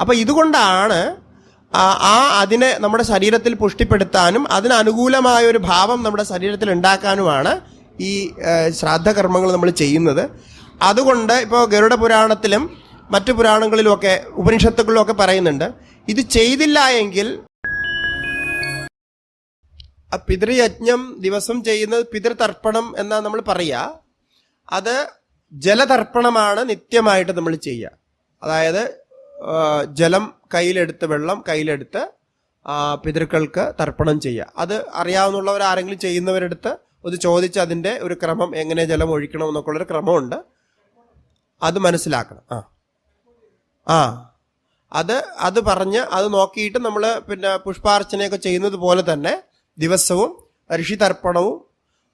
അപ്പോൾ ഇതുകൊണ്ടാണ് ആ അതിനെ നമ്മുടെ ശരീരത്തിൽ പുഷ്ടിപ്പെടുത്താനും അതിനനുകൂലമായ ഒരു ഭാവം നമ്മുടെ ശരീരത്തിൽ ഉണ്ടാക്കാനുമാണ് ഈ ശ്രാദ്ധ ശ്രാദ്ധകർമ്മങ്ങൾ നമ്മൾ ചെയ്യുന്നത്. അതുകൊണ്ട് ഇപ്പോൾ ഗരുഡ പുരാണത്തിലും മറ്റു പുരാണങ്ങളിലുമൊക്കെ ഉപനിഷത്തുകളിലുമൊക്കെ പറയുന്നുണ്ട് ഇത് ചെയ്തില്ല എങ്കിൽ പിതൃയജ്ഞം ദിവസം ചെയ്യുന്നത് പിതൃതർപ്പണം എന്നാ നമ്മൾ പറയുക അത് ജലതർപ്പണമാണ് നിത്യമായിട്ട് നമ്മൾ ചെയ്യുക അതായത് ജലം കയ്യിലെടുത്ത് വെള്ളം കയ്യിലെടുത്ത് പിതൃക്കൾക്ക് തർപ്പണം ചെയ്യുക. അത് അറിയാവുന്നവർ ആരെങ്കിലും ചെയ്യുന്നവരെടുത്ത് ഒന്ന് ചോദിച്ച് അതിന്റെ ഒരു ക്രമം എങ്ങനെ ജലം ഒഴിക്കണം എന്നൊക്കെ ഉള്ളൊരു ക്രമമുണ്ട്. അത് മനസ്സിലാക്കണം. ആ. ആ. അത് അത് പറഞ്ഞ് അത് നോക്കിയിട്ട് നമ്മൾ പിന്നെ പുഷ്പാർച്ചനയൊക്കെ ചെയ്യുന്നത് പോലെ തന്നെ ദിവസവും ഋഷി തർപ്പണവും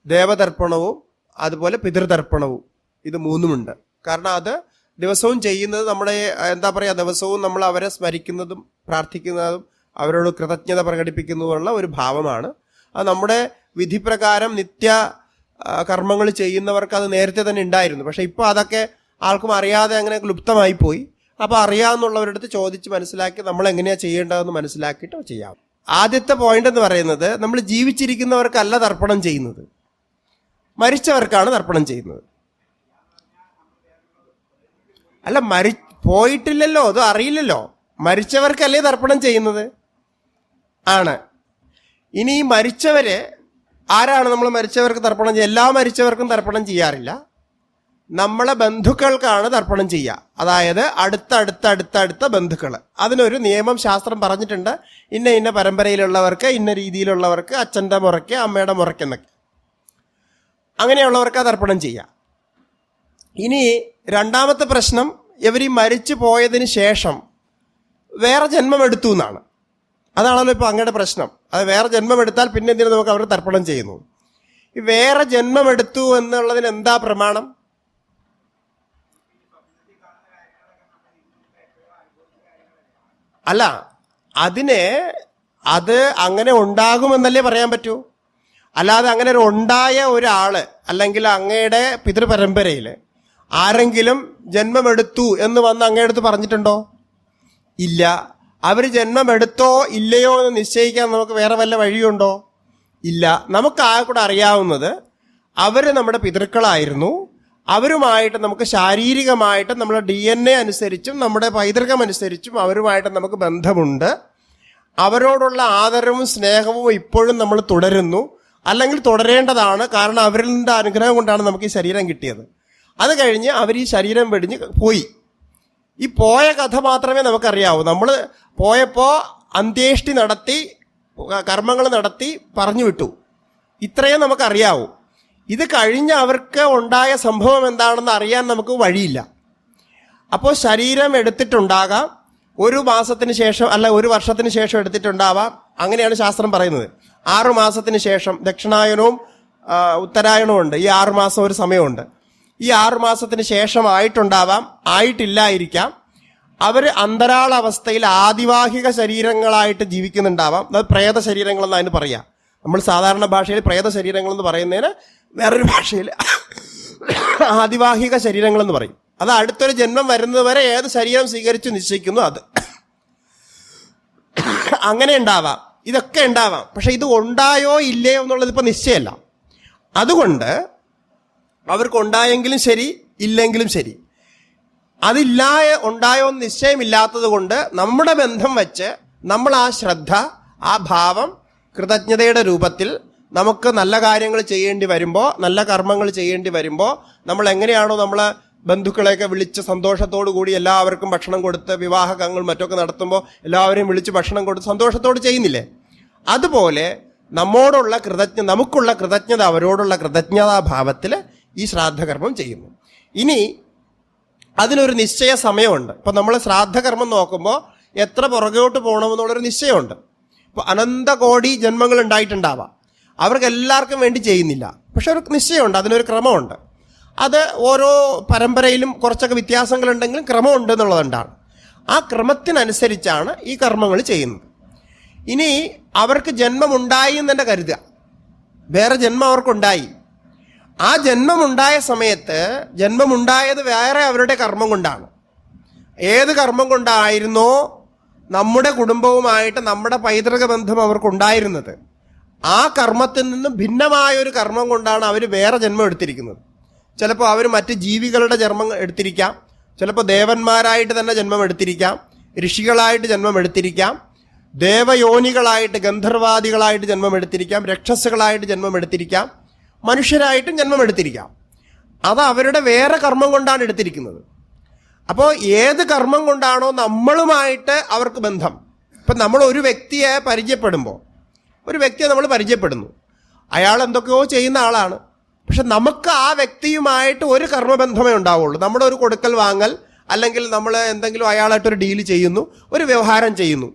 ദേവതർപ്പണവും അതുപോലെ പിതൃതർപ്പണവും ഇത് മൂന്നുമുണ്ട്. കാരണം അത് ദിവസവും ചെയ്യുന്നത് നമ്മുടെ എന്താ പറയുക ദിവസവും നമ്മൾ അവരെ സ്മരിക്കുന്നതും പ്രാർത്ഥിക്കുന്നതും അവരോട് കൃതജ്ഞത പ്രകടിപ്പിക്കുന്നതുമുള്ള ഒരു ഭാവമാണ്. അത് നമ്മുടെ വിധിപ്രകാരം നിത്യ കർമ്മങ്ങൾ ചെയ്യുന്നവർക്ക് അത് നേരത്തെ തന്നെ ഉണ്ടായിരുന്നു. പക്ഷേ ഇപ്പോൾ അതൊക്കെ ആൾക്കും അറിയാതെ അങ്ങനെ ലുപ്തമായി പോയി. അപ്പോൾ അറിയാവുന്നവരുടെ അടുത്ത് ചോദിച്ച് മനസ്സിലാക്കി നമ്മൾ എങ്ങനെയാണ് ചെയ്യേണ്ടതെന്ന് മനസ്സിലാക്കിയിട്ട് ചെയ്യാം. ആദ്യത്തെ പോയിന്റ് എന്ന് പറയുന്നത് നമ്മൾ ജീവിച്ചിരിക്കുന്നവർക്കല്ല തർപ്പണം ചെയ്യുന്നത്. മരിച്ചവർക്കാണ് തർപ്പണം ചെയ്യുന്നത്. അല്ല മരി പോയിട്ടില്ലല്ലോ അതോ അറിയില്ലല്ലോ. മരിച്ചവർക്കല്ലേ തർപ്പണം ചെയ്യുന്നത്? ആണ്. ഇനി ഈ മരിച്ചവര് ആരാണ് നമ്മൾ മരിച്ചവർക്ക് തർപ്പണം ചെയ്യുക? എല്ലാ മരിച്ചവർക്കും തർപ്പണം ചെയ്യാറില്ല. നമ്മളെ ബന്ധുക്കൾക്കാണ് തർപ്പണം ചെയ്യുക. അതായത് അടുത്ത അടുത്ത അടുത്ത അടുത്ത ബന്ധുക്കൾ അതിനൊരു നിയമം ശാസ്ത്രം പറഞ്ഞിട്ടുണ്ട്. ഇന്ന ഇന്ന പരമ്പരയിലുള്ളവർക്ക് ഇന്ന രീതിയിലുള്ളവർക്ക് അച്ഛന്റെ മുറയ്ക്ക് അമ്മയുടെ മുറയ്ക്ക് എന്നൊക്കെ. അങ്ങനെയുള്ളവർക്ക് തർപ്പണം ചെയ്യാം ഇനി രണ്ടാമത്തെ പ്രശ്നം ഇവർ മരിച്ചു പോയതിന് ശേഷം വേറെ ജന്മം എടുത്തു എന്നാണ്. അതാണല്ലോ ഇപ്പോൾ അങ്ങയുടെ പ്രശ്നം. അത് വേറെ ജന്മം എടുത്താൽ പിന്നെ എന്തിനു നമുക്ക് അവർ തർപ്പണം ചെയ്യുന്നു ഈ വേറെ ജന്മം എടുത്തു എന്നുള്ളതിന് എന്താ പ്രമാണം? അല്ല അതിനെ അത് അങ്ങനെ ഉണ്ടാകുമെന്നല്ലേ പറയാൻ പറ്റൂ? അല്ലാതെ അങ്ങനെ ഒരു ഉണ്ടായ ഒരാൾ അല്ലെങ്കിൽ അങ്ങയുടെ പിതൃപരമ്പരയിൽ ആരെങ്കിലും ജന്മമെടുത്തു എന്ന് വന്ന് അങ്ങേടുത്ത് പറഞ്ഞിട്ടുണ്ടോ? ഇല്ല. അവർ ജന്മമെടുത്തോ ഇല്ലയോ എന്ന് നിശ്ചയിക്കാൻ നമുക്ക് വേറെ വല്ല വഴിയുണ്ടോ? ഇല്ല. നമുക്ക് ആ അറിയാവുന്നത് അവർ നമ്മുടെ പിതൃക്കളായിരുന്നു. അവരുമായിട്ട് നമുക്ക് ശാരീരികമായിട്ട് നമ്മുടെ ഡി എൻ എ അനുസരിച്ചും നമ്മുടെ പൈതൃകം അനുസരിച്ചും അവരുമായിട്ട് നമുക്ക് ബന്ധമുണ്ട്. അവരോടുള്ള ആദരവും സ്നേഹവും ഇപ്പോഴും നമ്മൾ തുടരുന്നു. അല്ലെങ്കിൽ തുടരേണ്ടതാണ്. കാരണം അവരിൽ അവരുടെ അനുഗ്രഹം കൊണ്ടാണ് നമുക്ക് ഈ ശരീരം കിട്ടിയത്. അത് കഴിഞ്ഞ് അവർ ഈ ശരീരം വെടിഞ്ഞ് പോയി. ഈ പോയ കഥ മാത്രമേ നമുക്കറിയാവൂ. നമ്മൾ പോയപ്പോൾ അന്ത്യേഷ്ടി നടത്തി കർമ്മങ്ങൾ നടത്തി പറഞ്ഞു വിട്ടു. ഇത്രയും നമുക്കറിയാവൂ. ഇത് കഴിഞ്ഞ് അവർക്ക് ഉണ്ടായ സംഭവം എന്താണെന്ന് അറിയാൻ നമുക്ക് വഴിയില്ല. അപ്പോൾ ശരീരം എടുത്തിട്ടുണ്ടാകാം. ഒരു മാസത്തിന് ശേഷം അല്ല ഒരു വർഷത്തിന് ശേഷം എടുത്തിട്ടുണ്ടാവാം. അങ്ങനെയാണ് ശാസ്ത്രം പറയുന്നത്. ആറു മാസത്തിന് ശേഷം ദക്ഷിണായനവും ഉത്തരായണവും ഉണ്ട്. ഈ ആറു മാസം ഒരു സമയമുണ്ട്. ഈ ശേഷം ആയിട്ടുണ്ടാവാം ആയിട്ടില്ലായിരിക്കാം. അവർ അന്തരാള അവസ്ഥയിൽ ആദിവാഹിക ശരീരങ്ങളായിട്ട് ജീവിക്കുന്നുണ്ടാവാം. അത് പ്രേത ശരീരങ്ങളെന്ന് അതിന് പറയാം. നമ്മൾ സാധാരണ ഭാഷയിൽ പ്രേത ശരീരങ്ങൾ എന്ന് പറയുന്നതിന് വേറൊരു ഭാഷയിൽ ആദിവാഹിക ശരീരങ്ങൾ എന്ന് പറയും. അത് അടുത്തൊരു ജന്മം വരുന്നത് വരെ ഏത് ശരീരം സ്വീകരിച്ച് നിശ്ചയിക്കുന്നു അത്. അങ്ങനെ ഉണ്ടാവാം. ഇതൊക്കെ ഉണ്ടാവാം. പക്ഷെ ഇത് ഉണ്ടായോ ഇല്ലയോ എന്നുള്ളത് ഇപ്പൊ നിശ്ചയമല്ല അതുകൊണ്ട് അവർക്ക് ഉണ്ടായെങ്കിലും ശരി ഇല്ലെങ്കിലും ശരി. അതില്ലായ ഉണ്ടായോ എന്ന് നിശ്ചയമില്ലാത്തത് കൊണ്ട് നമ്മുടെ ബന്ധം വെച്ച് നമ്മൾ ആ ശ്രദ്ധ ആ ഭാവം കൃതജ്ഞതയുടെ രൂപത്തിൽ നമുക്ക് നല്ല കാര്യങ്ങൾ ചെയ്യേണ്ടി വരുമ്പോൾ നല്ല കർമ്മങ്ങൾ ചെയ്യേണ്ടി വരുമ്പോൾ നമ്മൾ എങ്ങനെയാണോ നമ്മൾ ബന്ധുക്കളെയൊക്കെ വിളിച്ച് സന്തോഷത്തോടു കൂടി എല്ലാവർക്കും ഭക്ഷണം കൊടുത്ത് വിവാഹങ്ങൾ മറ്റൊക്കെ നടത്തുമ്പോൾ എല്ലാവരെയും വിളിച്ച് ഭക്ഷണം കൊടുത്ത് സന്തോഷത്തോട് ചെയ്യുന്നില്ലേ? അതുപോലെ നമ്മോടുള്ള കൃതജ്ഞ നമുക്കുള്ള കൃതജ്ഞത അവരോടുള്ള കൃതജ്ഞതാഭാവത്തിൽ ഈ ശ്രാദ്ധകർമ്മം ചെയ്യുന്നു. ഇനി അതിനൊരു നിശ്ചയ സമയമുണ്ട്. ഇപ്പം നമ്മൾ ശ്രാദ്ധകർമ്മം നോക്കുമ്പോൾ എത്ര പുറകോട്ട് പോകണമെന്നുള്ളൊരു നിശ്ചയമുണ്ട്. ഇപ്പോൾ അനന്ത കോടി ജന്മങ്ങൾ ഉണ്ടായിട്ടുണ്ടാവാം അവർക്ക് എല്ലാവർക്കും വേണ്ടി ചെയ്യുന്നില്ല. പക്ഷെ ഒരു നിശ്ചയമുണ്ട് അതിനൊരു ക്രമമുണ്ട്. അത് ഓരോ പരമ്പരയിലും കുറച്ചൊക്കെ വ്യത്യാസങ്ങളുണ്ടെങ്കിലും ക്രമമുണ്ട് എന്നുള്ളതുകൊണ്ടാണ് ആ ക്രമത്തിനനുസരിച്ചാണ് ഈ കർമ്മങ്ങൾ ചെയ്യുന്നത്. ഇനി അവർക്ക് ജന്മമുണ്ടായി എന്ന് കരുതുക. വേറെ ജന്മം അവർക്കുണ്ടായി. ആ ജന്മമുണ്ടായ സമയത്ത് ജന്മമുണ്ടായത് വേറെ അവരുടെ കർമ്മം കൊണ്ടാണ്. ഏത് കർമ്മം കൊണ്ടായിരുന്നോ നമ്മുടെ കുടുംബവുമായിട്ട് നമ്മുടെ പൈതൃക ബന്ധം അവർക്കുണ്ടായിരുന്നത്. ആ കർമ്മത്തിൽ നിന്നും ഭിന്നമായ ഒരു കർമ്മം കൊണ്ടാണ് അവർ വേറെ ജന്മം എടുത്തിരിക്കുന്നത്. ചിലപ്പോൾ അവർ മറ്റ് ജീവികളുടെ ജന്മം എടുത്തിരിക്കാം. ചിലപ്പോൾ ദേവന്മാരായിട്ട് തന്നെ ജന്മം എടുത്തിരിക്കാം. ഋഷികളായിട്ട് ജന്മം എടുത്തിരിക്കാം. ദേവയോനികളായിട്ട് ഗന്ധർവാദികളായിട്ട് ജന്മം എടുത്തിരിക്കാം. രക്ഷസുകളായിട്ട് ജന്മം എടുത്തിരിക്കാം. മനുഷ്യരായിട്ടും ജന്മമെടുത്തിരിക്കാം. അത് അവരുടെ വേറെ കർമ്മം കൊണ്ടാണ് എടുത്തിരിക്കുന്നത്. അപ്പോൾ ഏത് കർമ്മം കൊണ്ടാണോ നമ്മളുമായിട്ട് അവർക്ക് ബന്ധം. ഇപ്പം നമ്മൾ ഒരു വ്യക്തിയെ പരിചയപ്പെടുമ്പോൾ ഒരു വ്യക്തിയെ നമ്മൾ പരിചയപ്പെടുന്നു. അയാൾ എന്തൊക്കെയോ ചെയ്യുന്ന ആളാണ്. പക്ഷെ നമുക്ക് ആ വ്യക്തിയുമായിട്ട് ഒരു കർമ്മബന്ധമേ ഉണ്ടാവുള്ളൂ. നമ്മുടെ ഒരു കൊടുക്കൽ വാങ്ങൽ അല്ലെങ്കിൽ നമ്മൾ എന്തെങ്കിലും അയാളായിട്ടൊരു ഡീൽ ചെയ്യുന്നു ഒരു വ്യവഹാരം ചെയ്യുന്നു.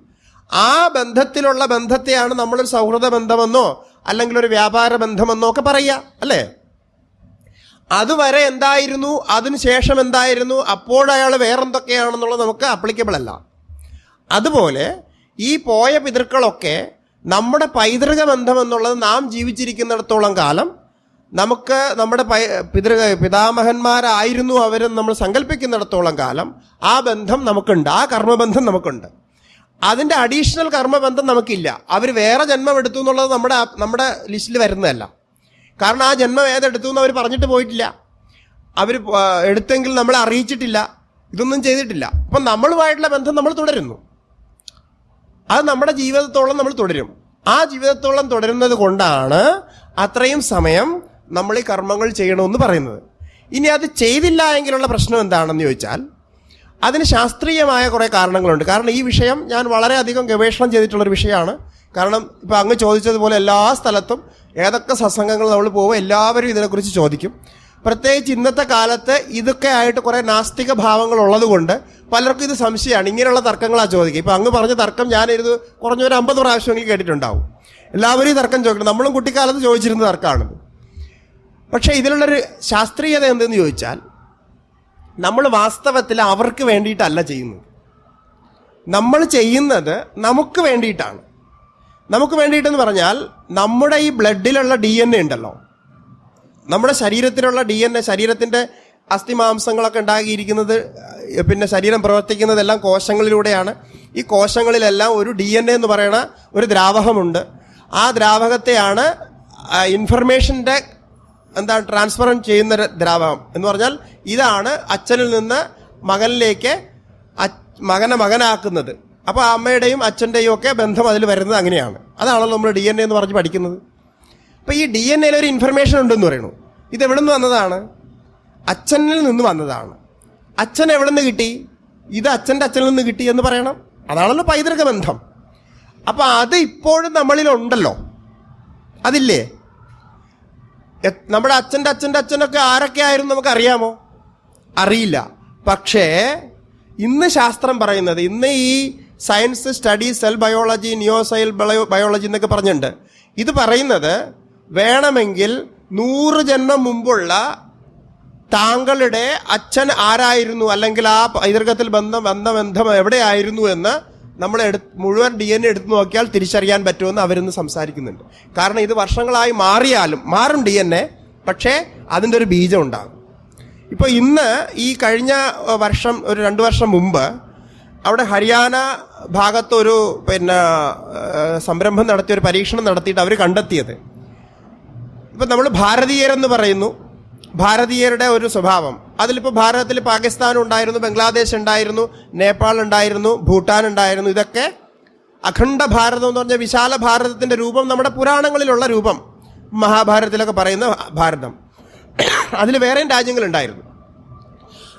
ആ ബന്ധത്തിലുള്ള ബന്ധത്തെയാണ് നമ്മളൊരു സൗഹൃദ ബന്ധമെന്നോ അല്ലെങ്കിൽ ഒരു വ്യാപാര ബന്ധമെന്നോ ഒക്കെ പറയുക അല്ലേ? അതുവരെ എന്തായിരുന്നു? അതിനുശേഷം എന്തായിരുന്നു? അപ്പോഴയാൾ വേറെന്തൊക്കെയാണെന്നുള്ളത് നമുക്ക് അപ്ലിക്കബിൾ അല്ല. അതുപോലെ ഈ പോയ പിതൃക്കളൊക്കെ നമ്മുടെ പൈതൃക ബന്ധം എന്നുള്ളത് നാം ജീവിച്ചിരിക്കുന്നിടത്തോളം കാലം നമുക്ക് നമ്മുടെ പൈ പിതൃ പിതാമഹന്മാരായിരുന്നു അവരെന്ന് നമ്മൾ സങ്കല്പിക്കുന്നിടത്തോളം കാലം ആ ബന്ധം നമുക്കുണ്ട് ആ കർമ്മബന്ധം നമുക്കുണ്ട്. അതിന്റെ അഡീഷണൽ കർമ്മബന്ധം നമുക്കില്ല. അവർ വേറെ ജന്മം എടുത്തു എന്നുള്ളത് നമ്മുടെ നമ്മുടെ ലിസ്റ്റിൽ വരുന്നതല്ല. കാരണം ആ ജന്മം ഏതെടുത്തു എന്ന് അവർ പറഞ്ഞിട്ട് പോയിട്ടില്ല. അവർ എടുത്തെങ്കിൽ നമ്മളെ അറിയിച്ചിട്ടില്ല. ഇതൊന്നും ചെയ്തിട്ടില്ല. അപ്പം നമ്മളുമായിട്ടുള്ള ബന്ധം നമ്മൾ തുടരുന്നു. അത് നമ്മുടെ ജീവിതത്തോളം നമ്മൾ തുടരും. ആ ജീവിതത്തോളം തുടരുന്നത് കൊണ്ടാണ് അത്രയും സമയം നമ്മൾ ഈ കർമ്മങ്ങൾ ചെയ്യണമെന്ന് പറയുന്നത്. ഇനി അത് ചെയ്തില്ല എങ്കിലുള്ള പ്രശ്നം എന്താണെന്ന് ചോദിച്ചാൽ അതിന് ശാസ്ത്രീയമായ കുറേ കാരണങ്ങളുണ്ട്. കാരണം ഈ വിഷയം ഞാൻ വളരെയധികം ഗവേഷണം ചെയ്തിട്ടുള്ളൊരു വിഷയമാണ്. കാരണം ഇപ്പോൾ അങ്ങ് ചോദിച്ചതുപോലെ എല്ലാ സ്ഥലത്തും ഏതൊക്കെ സത്സംഗങ്ങൾ നമ്മൾ പോകുമ്പോൾ എല്ലാവരും ഇതിനെക്കുറിച്ച് ചോദിക്കും. പ്രത്യേകിച്ച് ഇന്നത്തെ കാലത്ത് ഇതൊക്കെ ആയിട്ട് കുറേ നാസ്തിക ഭാവങ്ങൾ ഉള്ളതുകൊണ്ട് പലർക്കും ഇത് സംശയമാണ്. ഇങ്ങനെയുള്ള തർക്കങ്ങളാണ് ചോദിക്കുക. ഇപ്പോൾ അങ്ങ് പറഞ്ഞ തർക്കം ഞാനിത് കുറഞ്ഞൊരു അമ്പത് പ്രാവശ്യമെങ്കിലും കേട്ടിട്ടുണ്ടാവും. എല്ലാവരും ഈ തർക്കം ചോദിക്കണം. നമ്മളും കുട്ടിക്കാലത്ത് ചോദിച്ചിരുന്ന തർക്കമാണിത്. പക്ഷേ ഇതിലുള്ളൊരു ശാസ്ത്രീയത എന്തെന്ന് ചോദിച്ചാൽ നമ്മൾ വാസ്തവത്തിൽ അവർക്ക് വേണ്ടിയിട്ടല്ല ചെയ്യുന്നത്. നമ്മൾ ചെയ്യുന്നത് നമുക്ക് വേണ്ടിയിട്ടാണ്. നമുക്ക് വേണ്ടിയിട്ടെന്ന് പറഞ്ഞാൽ നമ്മുടെ ഈ ബ്ലഡിലുള്ള ഡി എൻ എ ഉണ്ടല്ലോ. നമ്മുടെ ശരീരത്തിലുള്ള ഡി എൻ എ ശരീരത്തിന്റെ അസ്ഥിമാംസങ്ങളൊക്കെ ഉണ്ടാക്കിയിരിക്കുന്നത് പിന്നെ ശരീരം പ്രവർത്തിക്കുന്നതെല്ലാം കോശങ്ങളിലൂടെയാണ്. ഈ കോശങ്ങളിലെല്ലാം ഒരു ഡി എൻ എ എന്ന് പറയുന്ന ഒരു ദ്രാവകമുണ്ട്. ആ ദ്രാവകത്തെയാണ് ഇൻഫർമേഷന്റെ എന്താണ് ട്രാൻസ്ഫർ ചെയ്യുന്ന ദ്രാവകം എന്ന് പറഞ്ഞാൽ ഇതാണ് അച്ഛനിൽ നിന്ന് മകനിലേക്ക് മകനെ മകനാക്കുന്നത്. അപ്പോൾ അമ്മയുടെയും അച്ഛന്റെയും ഒക്കെ ബന്ധം അതിൽ വരുന്നത് അങ്ങനെയാണ്. അതാണല്ലോ നമ്മൾ ഡി എൻ എ എന്ന് പറഞ്ഞ് പഠിക്കുന്നത്. അപ്പോൾ ഈ ഡി എൻ എയിൽ ഒരു ഇൻഫർമേഷൻ ഉണ്ടെന്ന് പറയുന്നു. ഇത് എവിടെ നിന്ന് വന്നതാണ്? അച്ഛനിൽ നിന്ന് വന്നതാണ്. അച്ഛൻ എവിടെ നിന്ന് കിട്ടി? ഇത് അച്ഛന്റെ അച്ഛനിൽ നിന്ന് കിട്ടി എന്ന് പറയണം. അതാണല്ലോ പൈതൃക ബന്ധം. അപ്പോൾ അത് ഇപ്പോഴും നമ്മളിലുണ്ടല്ലോ. അതില്ലേ? നമ്മുടെ അച്ഛന്റെ അച്ഛന്റെ അച്ഛനൊക്കെ ആരൊക്കെ ആയിരുന്നു നമുക്ക് അറിയാമോ അറിയില്ല. പക്ഷേ ഇന്ന് ശാസ്ത്രം പറയുന്നത് ഇന്ന് ഈ സയൻസ് സ്റ്റഡി സെൽ ബയോളജി നിയോസൈൽ ബയോ- ബയോളജി എന്നൊക്കെ പറഞ്ഞിട്ടുണ്ട്. ഇത് പറയുന്നത് വേണമെങ്കിൽ നൂറ് ജന്മം മുമ്പുള്ള താങ്കളുടെ അച്ഛൻ ആരായിരുന്നു? അല്ലെങ്കിൽ ആ പൈതൃകത്തിൽ ബന്ധം ബന്ധം ബന്ധം എവിടെയായിരുന്നു എന്ന് നമ്മൾ എടു മുഴുവൻ ഡി എൻ എ എടുത്തു നോക്കിയാൽ തിരിച്ചറിയാൻ പറ്റുമെന്ന് അവരിന്ന് സംസാരിക്കുന്നുണ്ട്. കാരണം ഇത് വർഷങ്ങളായി മാറിയാലും മാറും ഡി എൻ എ പക്ഷേ അതിന്റെ ഒരു ബീജം ഉണ്ടാകും. ഇപ്പോൾ ഇന്ന് ഈ കഴിഞ്ഞ വർഷം ഒരു രണ്ട് വർഷം മുമ്പ് അവിടെ ഹരിയാന ഭാഗത്തൊരു പിന്നെ സംരംഭം നടത്തിയ ഒരു പരീക്ഷണം നടത്തിയിട്ട് അവർ കണ്ടെത്തിയത്. ഇപ്പം നമ്മൾ ഭാരതീയരെന്ന് പറയുന്നു. ഭാരതീയരുടെ ഒരു സ്വഭാവം. അതിലിപ്പോൾ ഭാരതത്തിൽ പാകിസ്ഥാൻ ഉണ്ടായിരുന്നു ബംഗ്ലാദേശ് ഉണ്ടായിരുന്നു നേപ്പാൾ ഉണ്ടായിരുന്നു ഭൂട്ടാൻ ഉണ്ടായിരുന്നു. ഇതൊക്കെ അഖണ്ഡ ഭാരതം എന്ന് പറഞ്ഞ വിശാല ഭാരതത്തിന്റെ രൂപം നമ്മുടെ പുരാണങ്ങളിലുള്ള രൂപം. മഹാഭാരതത്തിലൊക്കെ പറയുന്ന ഭാരതം. അതിൽ വേറെയും രാജ്യങ്ങളുണ്ടായിരുന്നു.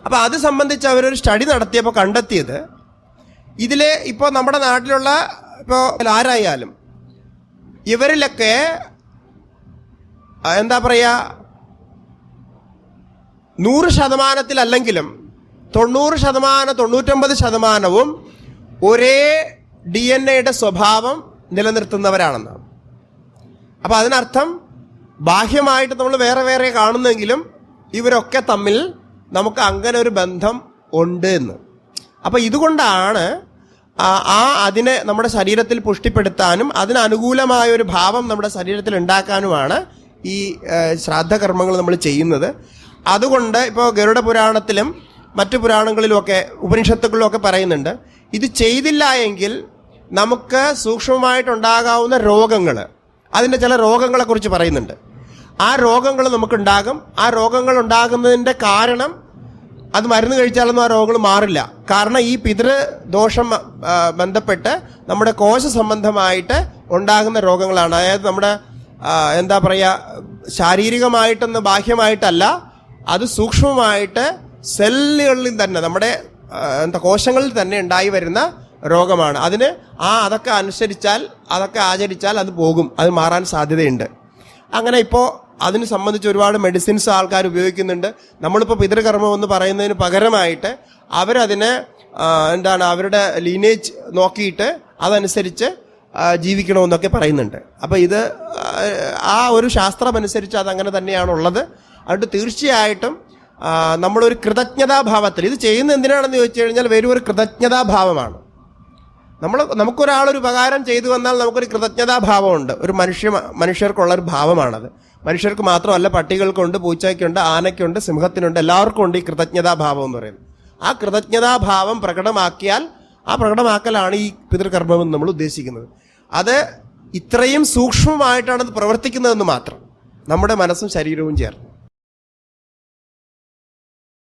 അപ്പോൾ അത് സംബന്ധിച്ച് അവരൊരു സ്റ്റഡി നടത്തിയപ്പോൾ കണ്ടെത്തിയത് ഇതിൽ ഇപ്പോൾ നമ്മുടെ നാട്ടിലുള്ള ഇപ്പോൾ ആരായാലും ഇവരിലൊക്കെ എന്താ പറയുക നൂറ് ശതമാനത്തിലല്ലെങ്കിലും തൊണ്ണൂറ് ശതമാനം തൊണ്ണൂറ്റൊമ്പത് ശതമാനവും ഒരേ ഡി എൻ എയുടെ സ്വഭാവം നിലനിർത്തുന്നവരാണെന്ന്. അപ്പോൾ അതിനർത്ഥം ബാഹ്യമായിട്ട് നമ്മൾ വേറെ വേറെ കാണുന്നെങ്കിലും ഇവരൊക്കെ തമ്മിൽ നമുക്ക് അങ്ങനെ ഒരു ബന്ധം ഉണ്ട് എന്ന്. അപ്പോൾ ഇതുകൊണ്ടാണ് ആ അതിനെ നമ്മുടെ ശരീരത്തിൽ പുഷ്ടിപ്പെടുത്താനും അതിനനുകൂലമായ ഒരു ഭാവം നമ്മുടെ ശരീരത്തിൽ ഉണ്ടാക്കാനുമാണ് ഈ ശ്രാദ്ധകർമ്മങ്ങൾ നമ്മൾ ചെയ്യുന്നത്. അതുകൊണ്ട് ഇപ്പോൾ ഗരുഡ പുരാണത്തിലും മറ്റു പുരാണങ്ങളിലുമൊക്കെ ഉപനിഷത്തുകളിലുമൊക്കെ പറയുന്നുണ്ട് ഇത് ചെയ്തില്ല എങ്കിൽ നമുക്ക് സൂക്ഷ്മമായിട്ടുണ്ടാകാവുന്ന രോഗങ്ങൾ അതിന്റെ ചില രോഗങ്ങളെക്കുറിച്ച് പറയുന്നുണ്ട്. ആ രോഗങ്ങൾ നമുക്കുണ്ടാകും. ആ രോഗങ്ങൾ ഉണ്ടാകുന്നതിന്റെ കാരണം അത് മരുന്ന് കഴിച്ചാലൊന്നും ആ രോഗങ്ങൾ മാറില്ല. കാരണം ഈ പിതൃ ദോഷം ബന്ധപ്പെട്ട് നമ്മുടെ കോശ സംബന്ധമായിട്ട് ഉണ്ടാകുന്ന രോഗങ്ങളാണ്. അതായത് നമ്മുടെ എന്താ പറയുക ശാരീരികമായിട്ടൊന്ന് ബാഹ്യമായിട്ടല്ല അത് സൂക്ഷ്മമായിട്ട് സെല്ലുകളിൽ തന്നെ നമ്മുടെ എന്താ കോശങ്ങളിൽ തന്നെ ഉണ്ടായി വരുന്ന രോഗമാണ്. അതിന് ആ അതൊക്കെ അനുസരിച്ചാൽ അതൊക്കെ ആചരിച്ചാൽ അത് പോകും അത് മാറാൻ സാധ്യതയുണ്ട്. അങ്ങനെ ഇപ്പോൾ അതിന് സംബന്ധിച്ച് ഒരുപാട് മെഡിസിൻസ് ആൾക്കാർ ഉപയോഗിക്കുന്നുണ്ട്. നമ്മളിപ്പോൾ പിതൃകർമ്മം എന്ന് പറയുന്നതിന് പകരമായിട്ട് അവരതിനെ എന്താണ് അവരുടെ ലീനേജ് നോക്കിയിട്ട് അതനുസരിച്ച് ജീവിക്കണമെന്നൊക്കെ പറയുന്നുണ്ട്. അപ്പോൾ ഇത് ആ ഒരു ശാസ്ത്രമനുസരിച്ച് അതങ്ങനെ തന്നെയാണുള്ളത്. അതുകൊണ്ട് തീർച്ചയായിട്ടും നമ്മളൊരു കൃതജ്ഞതാഭാവത്തിൽ ഇത് ചെയ്യുന്ന എന്തിനാണെന്ന് ചോദിച്ചു കഴിഞ്ഞാൽ വെറും ഒരു കൃതജ്ഞതാഭാവമാണ്. നമ്മൾ നമുക്കൊരാളൊരു ഉപകാരം ചെയ്തു വന്നാൽ നമുക്കൊരു കൃതജ്ഞതാഭാവമുണ്ട്. ഒരു മനുഷ്യ മനുഷ്യർക്കുള്ള ഒരു ഭാവമാണത്. മനുഷ്യർക്ക് മാത്രമല്ല പട്ടികൾക്കുണ്ട് പൂച്ചയ്ക്കുണ്ട് ആനയ്ക്കുണ്ട് സിംഹത്തിനുണ്ട് എല്ലാവർക്കും ഉണ്ട് ഈ കൃതജ്ഞതാഭാവം എന്ന് പറയുന്നത്. ആ കൃതജ്ഞതാഭാവം പ്രകടമാക്കിയാൽ ആ പ്രകടമാക്കലാണ് ഈ പിതൃകർമ്മം എന്ന് നമ്മൾ ഉദ്ദേശിക്കുന്നത്. അത് ഇത്രയും സൂക്ഷ്മമായിട്ടാണ് അത് പ്രവർത്തിക്കുന്നതെന്ന് മാത്രം. നമ്മുടെ മനസ്സും ശരീരവും ചേർന്ന്.